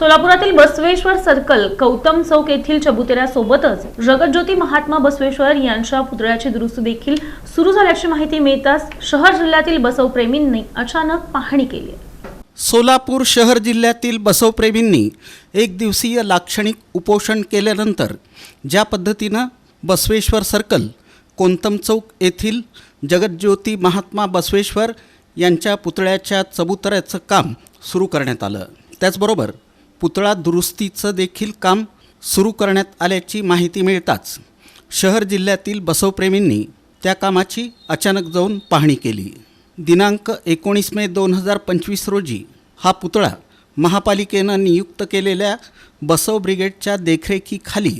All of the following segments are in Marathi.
सोलापुरातील बसवेश्वर सर्कल कौतम चौक येथील चबुतेऱ्यासोबतच जगज्योती महात्मा बसवेश्वर यांच्या पुतळ्याची दुरुस्ती देखील सुरू झाल्याची माहिती मिळताच शहर जिल्ह्यातील बसवप्रेमींनी अचानक पाहणी केली. सोलापूर शहर जिल्ह्यातील बसवप्रेमींनी एक दिवसीय लाक्षणिक उपोषण केल्यानंतर ज्या पद्धतीनं बसवेश्वर सर्कल कोंतम चौक येथील जगज्योती महात्मा बसवेश्वर यांच्या पुतळ्याच्या चबुतऱ्याचं काम सुरू करण्यात आलं. त्याचबरोबर पुतळा दुरुस्तीचं देखील काम सुरू करण्यात आल्याची माहिती मिळताच शहर जिल्ह्यातील बसवप्रेमींनी त्या कामाची अचानक जाऊन पाहणी केली. दिनांक एकोणीस मे दोन हजार पंचवीस रोजी हा पुतळा महापालिकेनं नियुक्त केलेल्या बसव ब्रिगेडच्या देखरेखीखाली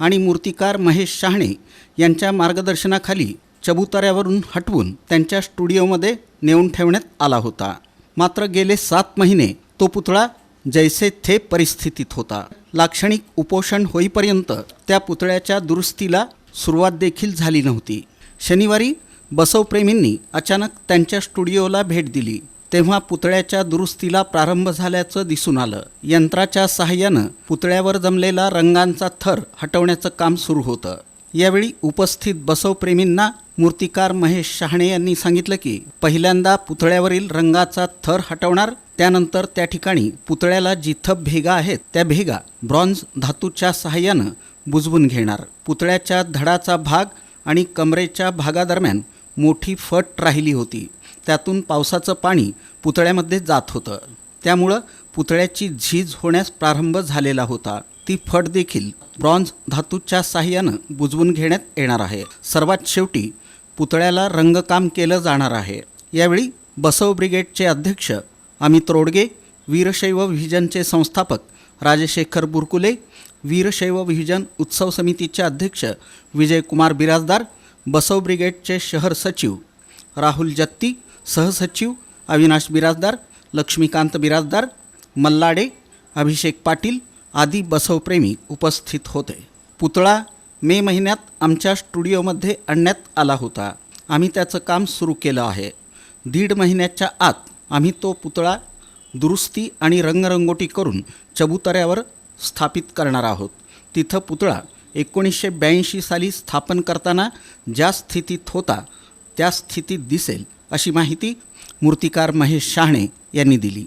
आणि मूर्तिकार महेश शहाणे यांच्या मार्गदर्शनाखाली चबुतऱ्यावरून हटवून त्यांच्या स्टुडिओमध्ये नेऊन ठेवण्यात आला होता. मात्र गेले सात महिने तो पुतळा जैसे थे परिस्थितीत होता. लाक्षणिक उपोषण होईपर्यंत त्या पुतळ्याच्या दुरुस्तीला सुरुवात देखील झाली नव्हती. शनिवारी बसवप्रेमींनी अचानक त्यांच्या स्टुडिओला भेट दिली. तेव्हा पुतळ्याच्या दुरुस्तीला प्रारंभ झाल्याचं दिसून आलं. यंत्राच्या सहाय्यानं पुतळ्यावर जमलेला रंगांचा थर हटवण्याचं काम सुरू होतं. यावेळी उपस्थित बसवप्रेमींना मूर्तिकार महेश शहाणे यांनी सांगितलं की पहिल्यांदा पुतळ्यावरील रंगाचा थर हटवणार त्यानंतर त्या ठिकाणी पुतळ्याला जिथं भेगा आहेत त्या भेगा ब्रॉन्झ धातूच्या सहाय्यानं बुजवून घेणार. पुतळ्याच्या धडाचा भाग आणि कमरेच्या भागादरम्यान मोठी फट राहिली होती. त्यातून पावसाचं पाणी पुतळ्यामध्ये जात होतं. त्यामुळं पुतळ्याची झीज होण्यास प्रारंभ झालेला होता. ती फट देखील ब्रॉन्झ धातूच्या साह्यानं बुजवून घेण्यात येणार आहे. सर्वात शेवटी पुतळ्याला रंगकाम केलं जाणार आहे. यावेळी बसव ब्रिगेडचे अध्यक्ष अमित रोडगे वीरशैव व्हिजनचे संस्थापक राजशेखर बुरकुले वीरशैव व्हिजन उत्सव समितीचे अध्यक्ष विजयकुमार बिराजदार बसव ब्रिगेडचे शहर सचिव राहुल जत्ती सहसचिव अविनाश बिराजदार लक्ष्मीकांत बिराजदार मल्लाडे अभिषेक पाटील आदी बसवप्रेमी उपस्थित होते. पुतळा मे महिन्यात आमच्या स्टुडिओमध्ये आणण्यात आला होता. आम्ही त्याचं काम सुरू केलं आहे. दीड महिन्याच्या आत आम्ही तो पुतळा दुरुस्ती आणि रंगरंगोटी करून चबुतऱ्यावर स्थापित करणार आहोत. तिथं पुतळा एकोणीसशे ब्याऐंशी साली स्थापन करताना ज्या स्थितीत होता त्या स्थितीत दिसेल अशी माहिती मूर्तिकार महेश शहाणे यांनी दिली.